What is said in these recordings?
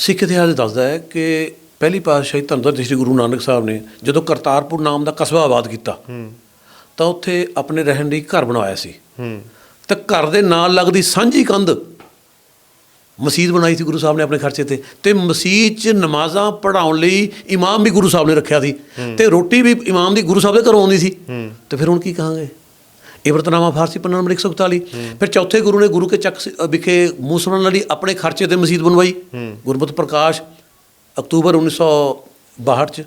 ਸਿੱਖ ਇਤਿਹਾਸ ਦੱਸਦਾ ਹੈ ਕਿ ਪਹਿਲੀ ਪਾਤਸ਼ਾਹੀ ਧੰਨ ਸ੍ਰੀ ਗੁਰੂ ਨਾਨਕ ਸਾਹਿਬ ਨੇ ਜਦੋਂ ਕਰਤਾਰਪੁਰ ਨਾਮ ਦਾ ਕਸਬਾ ਆਬਾਦ ਕੀਤਾ ਤਾਂ ਉੱਥੇ ਆਪਣੇ ਰਹਿਣ ਲਈ ਘਰ ਬਣਵਾਇਆ ਸੀ। ਤੇ ਘਰ ਦੇ ਨਾਲ ਲੱਗਦੀ ਸਾਂਝੀ ਕੰਧ ਮਸਜਿਦ ਬਣਾਈ ਸੀ ਗੁਰੂ ਸਾਹਿਬ ਨੇ ਆਪਣੇ ਖਰਚੇ ਤੇ ਤੇ ਮਸਜਿਦ 'ਚ ਨਮਾਜ਼ਾਂ ਪੜਾਉਣ ਲਈ ਇਮਾਮ ਵੀ ਗੁਰੂ ਸਾਹਿਬ ਨੇ ਰੱਖਿਆ ਸੀ। ਤੇ ਰੋਟੀ ਵੀ ਇਮਾਮ ਦੀ ਗੁਰੂ ਸਾਹਿਬ ਦੇ ਘਰੋਂ ਆਉਂਦੀ ਸੀ। ਤੇ ਫਿਰ ਹੁਣ ਕੀ ਕਹਾਂਗੇ? ਇਬਰਤਨਾਮਾ ਫਾਰਸੀ ਪੰਨਾ ਨੰਬਰ 141 ਫਿਰ ਚੌਥੇ ਗੁਰੂ ਨੇ ਗੁਰੂ ਕੇ ਚੱਕ ਵਿਖੇ ਮੁਸਲਮਾਨਾਂ ਲਈ ਆਪਣੇ ਖਰਚੇ ਤੇ ਮਸਜਿਦ ਬਣਵਾਈ। ਗੁਰਮਤਿ ਪ੍ਰਕਾਸ਼ ਅਕਤੂਬਰ 1962 ਚ।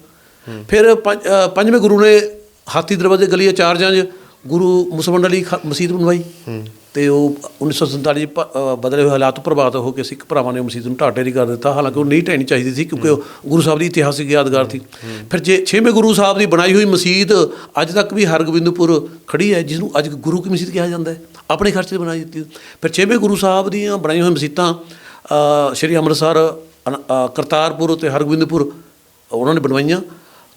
ਫਿਰ ਪੰਜਵੇਂ ਗੁਰੂ ਨੇ ਹਾਥੀ ਦਰਵਾਜ਼ੇ ਗਲੀ ਚਾਰ ਜੰਜ ਗੁਰੂ ਮੁਸਲਮਾਨਾਂ ਖ- ਮਸਜਿਦ ਬਣਵਾਈ ਤੇ ਉਹ 1947 ਚ ਬਦਲੇ ਹੋਏ ਹਾਲਾਤ ਪ੍ਰਭਾਵਿਤ ਹੋ ਕੇ ਸਿੱਖ ਭਰਾਵਾਂ ਨੇ ਮਸਜਿਦ ਨੂੰ ਢਾਟੇ ਨਹੀਂ ਕਰ ਦਿੱਤਾ। ਹਾਲਾਂਕਿ ਉਹ ਨਹੀਂ ਢਹਿਣੀ ਚਾਹੀਦੀ ਸੀ ਕਿਉਂਕਿ ਉਹ ਗੁਰੂ ਸਾਹਿਬ ਦੀ ਇਤਿਹਾਸਿਕ ਯਾਦਗਾਰ ਸੀ। ਫਿਰ ਜੇ ਛੇਵੇਂ ਗੁਰੂ ਸਾਹਿਬ ਦੀ ਬਣਾਈ ਹੋਈ ਮਸਜਿਦ ਅੱਜ ਤੱਕ ਵੀ ਹਰਗੋਬਿੰਦਪੁਰ ਖੜੀ ਹੈ ਜਿਸ ਨੂੰ ਅੱਜ ਗੁਰੂ ਕੀ ਮਸਜਿਦ ਕਿਹਾ ਜਾਂਦਾ ਹੈ। ਆਪਣੇ ਖਰਚੇ ਬਣਾਈ ਦਿੱਤੀ। ਫਿਰ ਛੇਵੇਂ ਗੁਰੂ ਸਾਹਿਬ ਦੀਆਂ ਬਣਾਈਆਂ ਹੋਈਆਂ ਮਸਜਿਦਾਂ ਸ਼੍ਰੀ ਅੰਮ੍ਰਿਤਸਰ ਕਰਤਾਰਪੁਰ ਤੇ ਹਰਗੋਬਿੰਦਪੁਰ ਉਹਨਾਂ ਨੇ ਬਣਵਾਈਆਂ।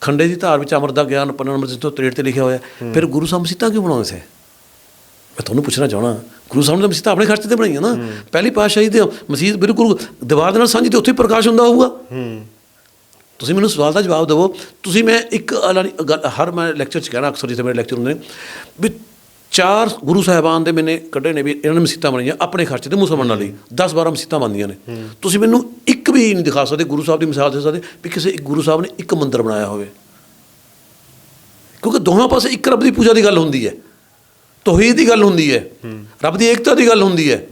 ਖੰਡੇ ਦੀ ਧਾਰ ਵਿੱਚ ਅੰਮ੍ਰਿਤ ਦਾ ਗਿਆਨ ਪੰਨਾ ਨੰਬਰ 163 ਤੇ ਲਿਖਿਆ ਹੋਇਆ ਹੈ। ਫਿਰ ਗੁਰੂ ਸਾਹਿਬ ਮਸਜਿਦਾਂ ਕਿਉਂ ਬਣਾਉਂਦੇ ਸੀ? ਮੈਂ ਤੁਹਾਨੂੰ ਪੁੱਛਣਾ ਚਾਹਣਾ ਗੁਰੂ ਸਾਹਿਬ ਨੇ ਮਸਜਿਦਾਂ ਆਪਣੇ ਖਰਚੇ ਤੇ ਬਣਾਈਆਂ ਨਾ। ਪਹਿਲੀ ਪਾਤਸ਼ਾਹੀ ਤੇ ਮਸਜਿਦ ਬਿਲਕੁਲ ਦੀਵਾਰ ਦੇ ਨਾਲ ਸਾਂਝੀ ਤੇ ਉੱਥੇ ਹੀ ਪ੍ਰਕਾਸ਼ ਹੁੰਦਾ ਹੋਊਗਾ। ਤੁਸੀਂ ਮੈਨੂੰ ਸਵਾਲ ਦਾ ਜਵਾਬ ਦਿਵੋ। ਤੁਸੀਂ ਮੈਂ ਇੱਕ ਗੱਲ ਹਰ ਮੈਂ ਲੈਕਚਰ ਚ ਕਹਿਣਾ ਅਕਸਰ ਜਿੱਥੇ ਮੇਰੇ ਲੈਕਚਰ ਹੁੰਦੇ ਨੇ ਵੀ ਚਾਰ ਗੁਰੂ ਸਾਹਿਬਾਨ ਦੇ ਮੈਨੇ ਕੱਢੇ ਨੇ ਵੀ ਇਹਨਾਂ ਨੇ ਮਸਜਿਦਾਂ ਬਣਾਈਆਂ ਆਪਣੇ ਖਰਚੇ ਤੇ ਮੁਸਲਮਾਨਾਂ ਲਈ। 10 12 ਮਸਜਿਦਾਂ ਬਣਦੀਆਂ ਨੇ। ਤੁਸੀਂ ਮੈਨੂੰ ਵੀ ਨਹੀਂ ਦਿਖਾ ਸਕਦੇ ਗੁਰੂ ਸਾਹਿਬ ਦੀ ਮਿਸਾਲ ਦੇ ਸਕਦੇ ਵੀ ਕਿਸੇ ਇੱਕ ਗੁਰੂ ਸਾਹਿਬ ਨੇ ਇੱਕ ਮੰਦਿਰ ਬਣਾਇਆ ਹੋਵੇ ਕਿਉਂਕਿ ਦੋਹਾਂ ਪਾਸੇ ਇੱਕ ਰੱਬ ਦੀ ਪੂਜਾ ਦੀ ਗੱਲ ਹੁੰਦੀ ਹੈ ਤੋਹੀਦ ਦੀ ਗੱਲ ਹੁੰਦੀ ਹੈ ਰੱਬ ਦੀ ਏਕਤਾ ਦੀ ਗੱਲ ਹੁੰਦੀ ਹੈ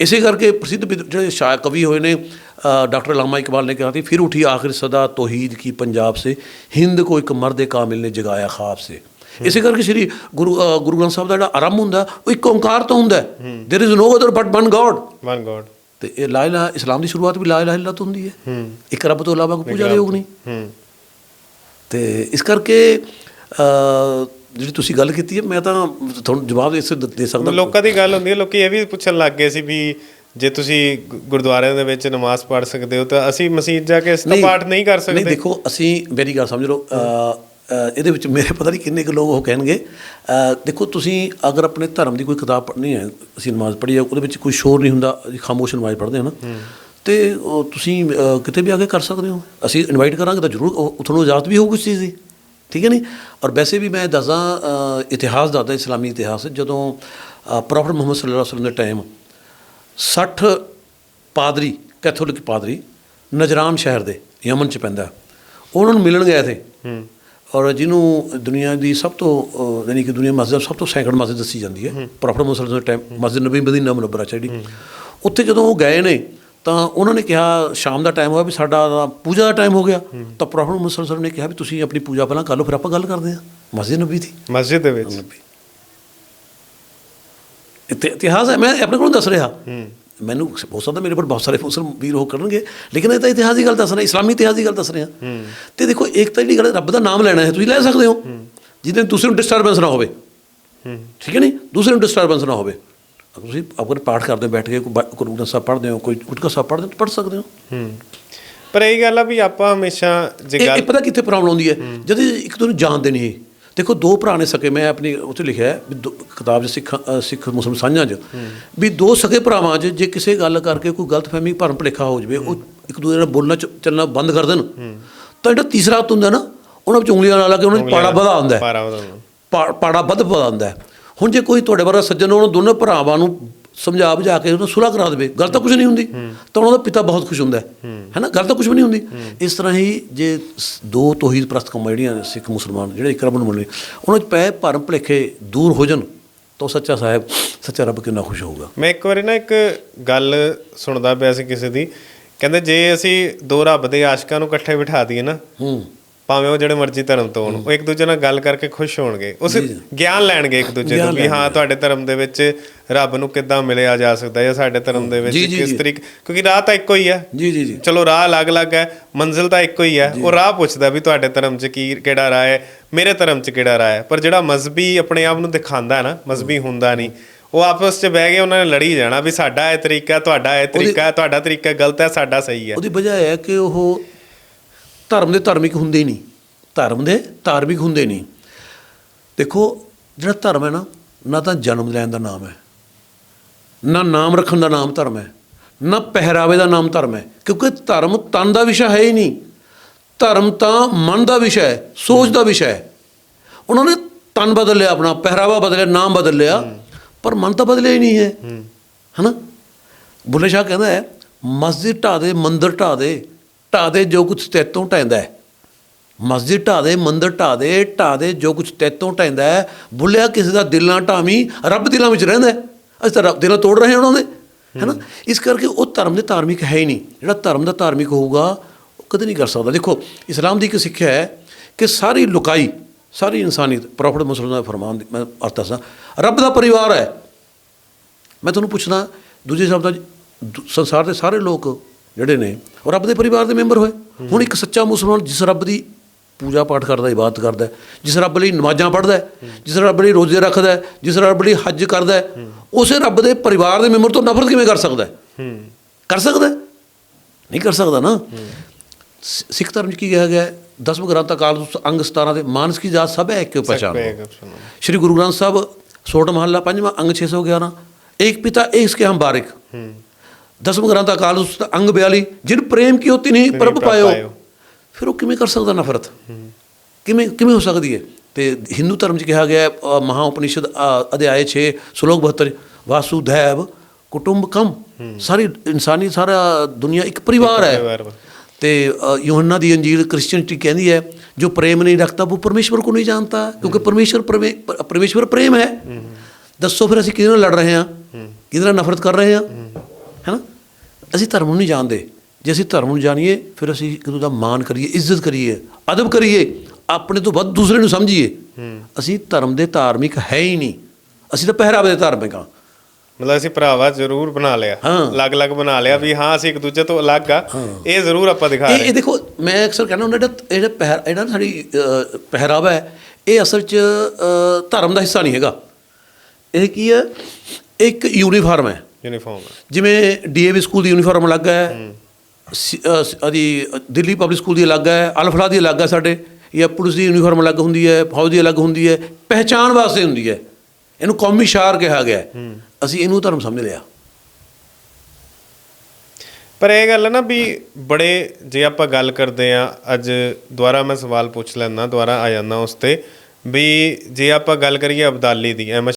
ਇਸੇ ਕਰਕੇ ਪ੍ਰਸਿੱਧ ਵਿਦ- ਜਿਹੜੇ ਸ਼ਾਇਰ ਕਵੀ ਹੋਏ ਨੇ ਅ, ਡਾਕਟਰ ਲਾਮਾ ਇਕਬਾਲ ਨੇ ਕਿਹਾ ਸੀ ਫਿਰ ਉਠੀ ਆਖਿਰ ਸਦਾ ਤੋਹੀਦ ਕੀ ਪੰਜਾਬ ਸੇ ਹਿੰਦ ਕੋ ਇੱਕ ਮਰਦ ਕਾਮਿਲ ਨੇ ਜਗਾਇਆ ਖਾਬ ਸੇ ਇਸੇ ਕਰਕੇ ਸ਼੍ਰੀ ਗੁਰੂ ਅ, ਗੁਰੂ ਗ੍ਰੰਥ ਸਾਹਿਬ ਦਾ ਜਿਹੜਾ ਆਰੰਭ ਹੁੰਦਾ ਉਹ ਇੱਕ ਓੰਕਾਰ ਤੋਂ ਹੁੰਦਾ there is no other but one God one God ਤੇ ਇਹ ਲਾ ਇਲਾਹਾ ਇਸਲਾਮ ਦੀ ਸ਼ੁਰੂਆਤ ਵੀ ਲਾ ਇਲਾਹਾ ਇਲਾ ਤੋਂ ਹੁੰਦੀ ਹੈ। ਹੂੰ। ਇੱਕ ਰੱਬ ਤੋਂ ਇਲਾਵਾ ਕੋਈ ਪੂਜਾ ਦੇ ਯੋਗ ਨਹੀਂ। ਹੂੰ। ਤੇ ਇਸ ਕਰਕੇ ਜਿਹੜੀ ਤੁਸੀਂ ਗੱਲ ਕੀਤੀ ਹੈ ਮੈਂ ਤਾਂ ਤੁਹਾਨੂੰ ਜਵਾਬ ਇਸ ਦੇ ਦੇ ਸਕਦਾ ਲੋਕਾਂ ਦੀ ਗੱਲ ਹੁੰਦੀ ਹੈ ਲੋਕੀ ਇਹ ਵੀ ਪੁੱਛਣ ਲੱਗ ਗਏ ਸੀ ਵੀ ਜੇ ਤੁਸੀਂ ਗੁਰਦੁਆਰਿਆਂ ਦੇ ਵਿੱਚ ਨਮਾਜ਼ ਪੜ੍ਹ ਸਕਦੇ ਹੋ ਤਾਂ ਅਸੀਂ ਮਸਜਿਦ ਜਾ ਕੇ ਇਸ ਦਾ ਪਾਠ ਨਹੀਂ ਕਰ ਨਹੀਂ ਸਕਦੇ। ਦੇਖੋ ਅਸੀਂ ਮੇਰੀ ਗੱਲ ਸਮਝ ਲਓ ਇਹਦੇ ਵਿੱਚ ਮੇਰੇ ਪਤਾ ਨਹੀਂ ਕਿੰਨੇ ਕੁ ਲੋਕ ਉਹ ਕਹਿਣਗੇ ਦੇਖੋ ਤੁਸੀਂ ਅਗਰ ਆਪਣੇ ਧਰਮ ਦੀ ਕੋਈ ਕਿਤਾਬ ਪੜ੍ਹਨੀ ਹੈ ਅਸੀਂ ਨਮਾਜ਼ ਪੜ੍ਹੀ ਹੈ ਉਹਦੇ ਵਿੱਚ ਕੋਈ ਸ਼ੋਰ ਨਹੀਂ ਹੁੰਦਾ ਖਾਮੋਸ਼ ਨਮਾਜ਼ ਪੜ੍ਹਦੇ ਹਾਂ ਨਾ ਤੇ ਤੁਸੀਂ ਕਿਤੇ ਵੀ ਆ ਕੇ ਕਰ ਸਕਦੇ ਹੋ। ਅਸੀਂ ਇਨਵਾਈਟ ਕਰਾਂਗੇ ਤਾਂ ਜ਼ਰੂਰ ਤੁਹਾਨੂੰ ਇਜਾਜ਼ਤ ਵੀ ਹੋਊਗੀ ਉਸ ਚੀਜ਼ ਦੀ ਠੀਕ ਹੈ ਨਹੀਂ ਔਰ ਵੈਸੇ ਵੀ ਮੈਂ ਦੱਸਾਂ ਇਤਿਹਾਸ ਦੱਸਦਾ ਇਸਲਾਮੀ ਇਤਿਹਾਸ ਜਦੋਂ ਪ੍ਰੋਫਟ ਮੁਹੰਮਦ ਸੱਲੱਲਾਹੁ ਅਲੈਹਿ ਵਸੱਲਮ ਦੇ ਟਾਈਮ 60 ਪਾਦਰੀ ਕੈਥੋਲਿਕ ਪਾਦਰੀ ਨਜਰਾਨ ਸ਼ਹਿਰ ਦੇ ਯਮਨ ਚ ਪੈਂਦਾ ਉਹਨਾਂ ਨੂੰ ਮਿਲਣ ਗਏ ਥੇ ਹੂੰ। ਔਰ ਜਿਹਨੂੰ ਦੁਨੀਆ ਦੀ ਸਭ ਤੋਂ ਯਾਨੀ ਕਿ ਦੁਨੀਆ ਮਸਜਿਦ ਸਭ ਤੋਂ ਸੈਂਕੜ ਮਸਜਿਦ ਦੱਸੀ ਜਾਂਦੀ ਹੈ ਪ੍ਰੋਫਟ ਮੁਸਲਮਾਨ ਦੇ ਟਾਈਮ ਮਸਜਿਦ ਨਬੀ ਮਦੀਨਾ ਮੁਨੱਵਰਾ ਚ ਜਿਹੜੀ। ਉੱਥੇ ਜਦੋਂ ਉਹ ਗਏ ਨੇ ਤਾਂ ਉਹਨਾਂ ਨੇ ਕਿਹਾ ਸ਼ਾਮ ਦਾ ਟਾਈਮ ਹੋਇਆ ਵੀ ਸਾਡਾ ਪੂਜਾ ਦਾ ਟਾਈਮ ਹੋ ਗਿਆ। ਤਾਂ ਪ੍ਰੋਫਟ ਮੁਸਲਮਾਨ ਨੇ ਕਿਹਾ ਵੀ ਤੁਸੀਂ ਆਪਣੀ ਪੂਜਾ ਪਹਿਲਾਂ ਕਰ ਲਓ ਫਿਰ ਆਪਾਂ ਗੱਲ ਕਰਦੇ ਹਾਂ। ਮਸਜਿਦ ਨਬੀ ਦੀ। ਮਸਜਿਦ ਦੇ ਵਿੱਚ। ਇਤਿਹਾਸ ਹੈ ਮੈਂ ਆਪਣੇ ਕੋਲੋਂ ਦੱਸ ਰਿਹਾ। ਮੈਨੂੰ ਹੋ ਸਕਦਾ ਮੇਰੇ ਪਰ ਬਹੁਤ ਸਾਰੇ ਮੁਸਲਮਾਨ ਵੀਰ ਉਹ ਕਰਨਗੇ ਲੇਕਿਨ ਇਹ ਤਾਂ ਇਤਿਹਾਸ ਦੀ ਗੱਲ ਦੱਸ ਰਿਹਾ ਇਸਲਾਮੀ ਇਤਿਹਾਸ ਦੀ ਗੱਲ ਦੱਸ ਰਿਹਾ ਤੇ ਦੇਖੋ ਇੱਕ ਤਾਂ ਜਿਹੜੀ ਗੱਲ ਹੈ, ਰੱਬ ਦਾ ਨਾਮ ਲੈਣਾ ਹੈ ਤੁਸੀਂ ਲੈ ਸਕਦੇ ਹੋ। ਜਿਹਦੇ ਨਾਲ ਦੂਸਰੇ ਨੂੰ ਡਿਸਟਰਬੈਂਸ ਨਾ ਹੋਵੇ। ਹੂੰ। ਠੀਕ ਹੈ ਨਹੀਂ ਦੂਸਰੇ ਨੂੰ ਡਿਸਟਰਬੈਂਸ ਨਾ ਹੋਵੇ। ਅਗਰ ਤੁਸੀਂ ਅਗਰ ਪਾਠ ਕਰਦੇ ਹੋ ਬੈਠ ਕੇ ਗੁਰੂ ਸਾਹਿਬ ਪੜ੍ਹਦੇ ਹੋ ਕੋਈ ਗੁਟਕਾ ਸਾਹਿਬ ਪੜ੍ਹਦੇ ਹੋ ਤਾਂ ਪੜ੍ਹ ਸਕਦੇ ਹੋ। ਹੂੰ। ਪਰ ਇਹ ਗੱਲ ਆ ਵੀ ਆਪਾਂ ਹਮੇਸ਼ਾ ਜੇ ਇਹ ਇਹ ਗੱਲ ਪਤਾ ਕਿੱਥੇ ਪ੍ਰੋਬਲਮ ਆਉਂਦੀ ਹੈ? ਜਦ ਇੱਕ ਨੂੰ ਜਾਣਦੇ ਨਹੀਂ ਦੇਖੋ ਦੋ ਭਰਾ ਨੇ ਸਕੇ ਮੈਂ ਆਪਣੀ ਉੱਥੇ ਲਿਖਿਆ ਵੀ ਦੋ- ਕਿਤਾਬ 'ਚ ਸਿੱਖ ਸਿੱਖ ਮੁਸਲਮਾਨ ਸਾਂਝਾਂ 'ਚ ਵੀ ਦੋ ਸਕੇ ਭਰਾਵਾਂ 'ਚ ਜੇ ਕਿਸੇ ਗੱਲ ਕਰਕੇ ਕੋਈ ਗਲਤਫਹਿਮੀ ਭਰਮ ਭੁਲੇਖਾ ਹੋ ਜਾਵੇ ਉਹ ਇੱਕ ਦੂਜੇ ਨਾਲ ਬੋਲਣਾ ਚ- ਚੱਲਣਾ ਬੰਦ ਕਰ ਦੇਣ। ਤਾਂ ਜਿਹੜਾ ਤੀਸਰਾ ਹੱਥ ਹੁੰਦਾ ਨਾ ਉਹਨਾਂ ਵਿੱਚ ਉਂਗਲੀਆਂ ਨਾਲ ਲਾ ਕੇ ਉਹਨਾਂ 'ਚ ਪਾੜਾ ਵਧਾ ਹੁੰਦਾ ਹੈ। ਪਾਰਾ ਪਾ- ਪਾੜਾ ਵੱਧ ਪਾ ਹੁੰਦਾ ਹੈ। ਹੁਣ ਜੇ ਕੋਈ ਤੁਹਾਡੇ ਵਰਗਾ ਸੱਜਣ ਉਹਨਾਂ ਦੋਨੋਂ ਭਰਾਵਾਂ ਨੂੰ ਸਮਝਾ ਬੁਝਾ ਕੇ ਉਹਨਾਂ ਸੁਲ੍ਹਾ ਕਰਾ ਦੇਵੇ। ਗੱਲ ਤਾਂ ਕੁਝ ਨਹੀਂ ਹੁੰਦੀ। ਤਾਂ ਉਹਨਾਂ ਦਾ ਪਿਤਾ ਬਹੁਤ ਖੁਸ਼ ਹੁੰਦਾ ਹੈ। ਹੈਨਾ? ਗੱਲ ਤਾਂ ਕੁਝ ਵੀ ਨਹੀਂ ਹੁੰਦੀ। ਇਸ ਤਰ੍ਹਾਂ ਹੀ ਜੇ ਦੋ ਤੋਹੀਦ ਪ੍ਰਸਤ ਕੌਮਾਂ ਜਿਹੜੀਆਂ ਨੇ, ਸਿੱਖ ਮੁਸਲਮਾਨ ਜਿਹੜੇ ਇੱਕ ਰੱਬ ਨੂੰ ਮੰਨਦੇ ਉਹਨਾਂ ਵਿੱਚ ਪੈ ਭਰਮ ਭੁਲੇਖੇ ਦੂਰ ਹੋ ਜਾਣ ਤਾਂ ਸੱਚਾ ਸਾਹਿਬ ਸੱਚਾ ਰੱਬ ਕਿੰਨਾ ਖੁਸ਼ ਹੋਊਗਾ। ਮੈਂ ਇੱਕ ਵਾਰੀ ਨਾ ਇੱਕ ਗੱਲ ਸੁਣਦਾ ਪਿਆ ਸੀ ਕਿਸੇ ਦੀ। ਕਹਿੰਦੇ ਜੇ ਅਸੀਂ ਦੋ ਰੱਬ ਦੇ ਆਸ਼ਿਕਾਂ ਨੂੰ ਇਕੱਠੇ ਬਿਠਾ ਦਈਏ ਨਾ ਹੂੰ। ਭਾਵੇਂ ਉਹ ਜਿਹੜੇ ਮਰਜ਼ੀ ਧਰਮ ਤੋਂ ਹੋਣ ਉਹ ਇੱਕ ਦੂਜੇ ਨਾਲ ਗੱਲ ਕਰਕੇ ਖੁਸ਼ ਹੋਣਗੇ। ਉਸ ਗਿਆਨ ਲੈਣਗੇ ਇੱਕ ਦੂਜੇ ਤੋਂ ਵੀ ਹਾਂ ਤੁਹਾਡੇ ਧਰਮ ਦੇ ਵਿੱਚ ਰੱਬ ਨੂੰ ਕਿੱਦਾਂ ਮਿਲਿਆ ਜਾ ਸਕਦਾ ਜਾਂ ਸਾਡੇ ਧਰਮ ਦੇ ਵਿੱਚ ਕਿਸ। ਤਰੀਕੇ ਕਿਉਂਕਿ ਰਾਹ ਤਾਂ ਇੱਕੋ ਹੀ ਹੈ। ਜੀ ਜੀ ਜੀ। ਚਲੋ ਰਾਹ ਅਲੱਗ-ਅਲੱਗ ਹੈ ਮੰਜ਼ਿਲ ਤਾਂ ਇੱਕੋ ਹੀ ਹੈ। ਉਹ ਰਾਹ ਪੁੱਛਦਾ ਵੀ ਤੁਹਾਡੇ ਧਰਮ 'ਚ ਕੀ ਕਿਹੜਾ ਰਾਹ ਹੈ? ਮੇਰੇ ਧਰਮ 'ਚ ਕਿਹੜਾ ਰਾਹ ਹੈ? ਪਰ ਜਿਹੜਾ ਮਜ਼ਬੀ ਆਪਣੇ ਆਪ ਨੂੰ ਦਿਖਾਉਂਦਾ ਹੈ ਨਾ ਮਜ਼ਬੀ ਹੁੰਦਾ ਨਹੀਂ। ਉਹ ਆਪਸ 'ਚ ਬਹਿ ਕੇ ਉਹਨਾਂ ਨੇ ਲੜੀ ਜਾਣਾ ਵੀ ਸਾਡਾ ਇਹ ਤਰੀਕਾ ਤੁਹਾਡਾ ਇਹ ਤਰੀਕਾ ਤੁਹਾਡਾ ਤਰੀਕਾ ਗਲਤ ਹੈ ਸਾਡਾ ਸਹੀ ਹੈ। ਉਹਦੀ ਵਜ੍ਹਾ ਹੈ ਕਿ ਉਹ ਧਰਮ ਦੇ ਧਾਰਮਿਕ ਹੁੰਦੇ ਨਹੀਂ। ਧਰਮ ਦੇ ਧਾਰਮਿਕ ਹੁੰਦੇ ਨਹੀਂ। ਦੇਖੋ ਜਿਹੜਾ ਧਰਮ ਹੈ ਨਾ ਨਾ ਤਾਂ ਜਨਮ ਲੈਣ ਦਾ ਨਾਮ ਹੈ ਨਾ ਨਾਮ ਰੱਖਣ ਦਾ ਨਾਮ ਧਰਮ ਹੈ ਨਾ ਪਹਿਰਾਵੇ ਦਾ ਨਾਮ ਧਰਮ ਹੈ ਕਿਉਂਕਿ ਧਰਮ ਤਨ ਦਾ ਵਿਸ਼ਾ ਹੈ ਹੀ ਨਹੀਂ। ਧਰਮ ਤਾਂ ਮਨ ਦਾ ਵਿਸ਼ਾ ਹੈ ਸੋਚ ਦਾ ਵਿਸ਼ਾ ਹੈ। ਉਹਨਾਂ ਨੇ ਤਨ ਬਦਲ ਲਿਆ ਆਪਣਾ ਪਹਿਰਾਵਾ ਬਦਲਿਆ ਨਾਮ ਬਦਲ ਲਿਆ ਪਰ ਮਨ ਤਾਂ ਬਦਲਿਆ ਹੀ ਨਹੀਂ ਹੈ। ਹਨਾ? ਬੁੱਲੇ ਸ਼ਾਹ ਕਹਿੰਦਾ ਹੈ ਮਸਜਿਦ ਢਾ ਦੇ ਮੰਦਰ ਢਾ ਦੇ ਢਾ ਦੇ ਜੋ ਕੁਝ ਤੇਤੋਂ ਢਾਂਦਾ ਹੈ। ਮਸਜਿਦ ਢਾ ਦੇ, ਮੰਦਰ ਢਾ ਦੇ ਢਾ ਦੇ ਜੋ ਕੁਝ ਤੇਤੋਂ ਢਾਂਦਾ ਹੈ। ਬੁੱਲਿਆ ਕਿਸੇ ਦਾ ਦਿਲ ਨਾ ਢਾਵੀਂ, ਰੱਬ ਦਿਲਾਂ ਵਿੱਚ ਰਹਿੰਦਾ ਅਸੀਂ ਤਾਂ ਰੱਬ ਦਿਲਾਂ ਤੋੜ ਰਹੇ ਹਾਂ ਉਹਨਾਂ ਦੇ, ਹੈਨਾ? ਇਸ ਕਰਕੇ ਉਹ ਧਰਮ ਦੇ ਧਾਰਮਿਕ ਹੈ ਹੀ ਨਹੀਂ। ਜਿਹੜਾ ਧਰਮ ਦਾ ਧਾਰਮਿਕ ਹੋਊਗਾ, ਉਹ ਕਦੇ ਨਹੀਂ ਕਰ ਸਕਦਾ। ਦੇਖੋ, ਇਸਲਾਮ ਦੀ ਇੱਕ ਸਿੱਖਿਆ ਹੈ ਕਿ ਸਾਰੀ ਲੁਕਾਈ, ਸਾਰੀ ਇਨਸਾਨੀਅਤ, ਪ੍ਰੋਫਟ ਮੁਸਲਮਾਨ ਦਾ ਫਰਮਾਨ ਦੀ- ਮੈਂ ਅਰਥ ਦੱਸਾਂ ਰੱਬ ਦਾ ਪਰਿਵਾਰ ਹੈ। ਮੈਂ ਤੁਹਾਨੂੰ ਪੁੱਛਦਾ, ਦੂਜੇ ਸ਼ਬਦਾਂ 'ਚ, ਦੁ- ਸੰਸਾਰ ਦੇ ਸਾਰੇ ਲੋਕ ਜਿਹੜੇ ਨੇ ਉਹ ਰੱਬ ਦੇ ਪਰਿਵਾਰ ਦੇ ਮੈਂਬਰ ਹੋਏ। ਹੁਣ ਇੱਕ ਸੱਚਾ ਮੁਸਲਮਾਨ ਜਿਸ ਰੱਬ ਦੀ ਪੂਜਾ ਪਾਠ ਕਰਦਾ ਇਬਾਦਤ ਕਰਦਾ ਜਿਸ ਰੱਬ ਲਈ ਨਮਾਜ਼ਾਂ ਪੜ੍ਹਦਾ ਜਿਸ ਰੱਬ ਲਈ ਰੋਜ਼ੇ ਰੱਖਦਾ ਜਿਸ ਰੱਬ ਲਈ ਹੱਜ ਕਰਦਾ ਉਸੇ ਰੱਬ ਦੇ ਪਰਿਵਾਰ ਦੇ ਮੈਂਬਰ ਤੋਂ ਨਫ਼ਰਤ ਕਿਵੇਂ ਕਰ ਸਕਦਾ ਕਰ ਸਕਦਾ ਨਹੀਂ ਕਰ ਸਕਦਾ ਨਾ। ਸਿੱਖ ਧਰਮ 'ਚ ਕੀ ਕਿਹਾ ਗਿਆ ਦਸਮ ਗ੍ਰੰਥ ਅਕਾਲ ਅੰਗ 17 ਦੇ ਮਾਨਸ ਕੀ ਜਾਤ ਸਭ ਹੈ ਇੱਕੋ ਪਛਾਣ? ਸ੍ਰੀ ਗੁਰੂ ਗ੍ਰੰਥ ਸਾਹਿਬ ਸੋਟ ਮਹੱਲਾ ਪੰਜਵਾਂ ਅੰਗ 611 ਇੱਕ ਪਿਤਾ ਇਸ ਕੇ ਹਮ ਬਾਰਿਕ। ਦਸਮ ਗ੍ਰੰਥ ਅਕਾਲ ਉਸਤ ਅੰਗ 42 ਜਿਨ ਪ੍ਰੇਮ ਕੀਓ ਨਹੀਂ ਪ੍ਰਭ ਪਾਇਓ। ਫਿਰ ਉਹ ਕਿਵੇਂ ਕਰ ਸਕਦਾ ਨਫ਼ਰਤ? ਕਿਵੇਂ ਕਿਵੇਂ ਹੋ ਸਕਦੀ ਹੈ? ਤੇ ਹਿੰਦੂ ਧਰਮ 'ਚ ਕਿਹਾ ਗਿਆ ਹੈ ਮਹਾ ਉਪਨਿਸ਼ਦ ਅਧਿਆਏ 6 ਸ਼ਲੋਕ 72 ਕੁਟੁੰਬ ਕੁਟੁੰਬਕਮ ਸਾਰੀ ਇਨਸਾਨੀ ਸਾਰਾ ਦੁਨੀਆ ਇੱਕ ਪਰਿਵਾਰ ਹੈ। ਤੇ ਯੋਹੰਨਾ ਦੀ ਅੰਜੀਰ ਕ੍ਰਿਸਚੀਅਨਟੀ ਕਹਿੰਦੀ ਹੈ ਜੋ ਪ੍ਰੇਮ ਨਹੀਂ ਰੱਖਦਾ ਉਹ ਪਰਮੇਸ਼ਵਰ ਕੋ ਨਹੀਂ ਜਾਣਦਾ ਕਿਉਂਕਿ ਪਰਮੇਸ਼ਵਰ ਪਰਮੇਸ਼ਵਰ ਪ੍ਰੇਮ ਹੈ। ਦੱਸੋ ਫਿਰ ਅਸੀਂ ਕਿਹਦੇ ਨਾਲ ਲੜ ਰਹੇ ਹਾਂ? ਕਿਹਦੇ ਨਾਲ ਨਫ਼ਰਤ ਕਰ ਰਹੇ ਹਾਂ। ਹੈਨਾ? ਅਸੀਂ ਧਰਮ ਨੂੰ ਨਹੀਂ ਜਾਣਦੇ। ਜੇ ਅਸੀਂ ਧਰਮ ਨੂੰ ਜਾਣੀਏ ਫਿਰ ਅਸੀਂ ਇੱਕ ਦੂਜੇ ਦਾ ਮਾਣ ਕਰੀਏ ਇੱਜ਼ਤ ਕਰੀਏ ਅਦਬ ਕਰੀਏ ਆਪਣੇ ਤੋਂ ਵੱਧ ਦੂਸਰੇ ਨੂੰ ਸਮਝੀਏ। ਅਸੀਂ ਧਰਮ ਦੇ ਧਾਰਮਿਕ ਹੈ ਹੀ ਨਹੀਂ। ਅਸੀਂ ਤਾਂ ਪਹਿਰਾਵੇ ਦੇ ਧਾਰਮਿਕ ਹਾਂ। ਮਤਲਬ ਅਸੀਂ ਭਰਾਵਾ ਜ਼ਰੂਰ ਬਣਾ ਲਿਆ। ਹਾਂ। ਅਲੱਗ-ਅਲੱਗ ਬਣਾ ਲਿਆ ਵੀ ਹਾਂ ਅਸੀਂ ਇੱਕ ਦੂਜੇ ਤੋਂ ਅਲੱਗ ਆ। ਇਹ ਜ਼ਰੂਰ ਆਪਾਂ ਦਿਖਾ ਰਹੇ ਇਹ ਦੇਖੋ ਮੈਂ ਅਕਸਰ ਕਹਿੰਦਾ ਹੁੰਦਾ ਜਿਹੜਾ ਜਿਹੜਾ ਪਹਿਰ ਜਿਹੜਾ ਨਾ ਸਾਡੀ ਪਹਿਰਾਵਾ ਹੈ ਇਹ ਅਸਲ 'ਚ ਧਰਮ ਦਾ ਹਿੱਸਾ ਨਹੀਂ ਹੈਗਾ। ਇਹ ਕੀ ਹੈ? ਇੱਕ ਯੂਨੀਫਾਰਮ ਹੈ। ਯੂਨੀਫਾਰਮ ਜਿਵੇਂ ਡੀਏਵੀ ਸਕੂਲ ਦੀ ਯੂਨੀਫਾਰਮ ਅਲੱਗ ਹੈ ਸੀ- ਅ, ਸ- ਉਹਦੀ ਦਿੱਲੀ ਪਬਲਿਕ ਸਕੂਲ ਦੀ ਅਲੱਗ ਹੈ ਅਲਫਲਾ ਦੀ ਅਲੱਗ ਹੈ ਸਾਡੇ ਜਾਂ ਪੁਲਿਸ ਦੀ ਯੂਨੀਫਾਰਮ ਅਲੱਗ ਹੁੰਦੀ ਹੈ ਫੌਜ ਦੀ ਅਲੱਗ ਹੁੰਦੀ ਹੈ ਪਹਿਚਾਣ ਵਾਸਤੇ ਹੁੰਦੀ ਹੈ। ਇਹਨੂੰ ਕੌਮੀ ਸ਼ਾਰ ਕਿਹਾ ਗਿਆ ਹੈ। ਅਸੀਂ ਇਹਨੂੰ ਧਰਮ ਸਮਝ ਲਿਆ। ਪਰ ਇਹ ਗੱਲ ਹੈ ਨਾ ਵੀ ਬੜੇ ਜੇ ਆਪਾਂ ਗੱਲ ਕਰਦੇ ਆ ਅੱਜ ਦੁਬਾਰਾ ਮੈਂ ਸਵਾਲ ਪੁੱਛ ਲੈਣਾ ਦੁਬਾਰਾ ਆ ਜਾਂਦਾ ਉਸ ਤੇ ਵੀ ਜੇ ਆਪਾਂ ਗੱਲ ਕਰੀਏ ਅਬਦਾਲੀ ਦੀ ਅਹਿਮਦ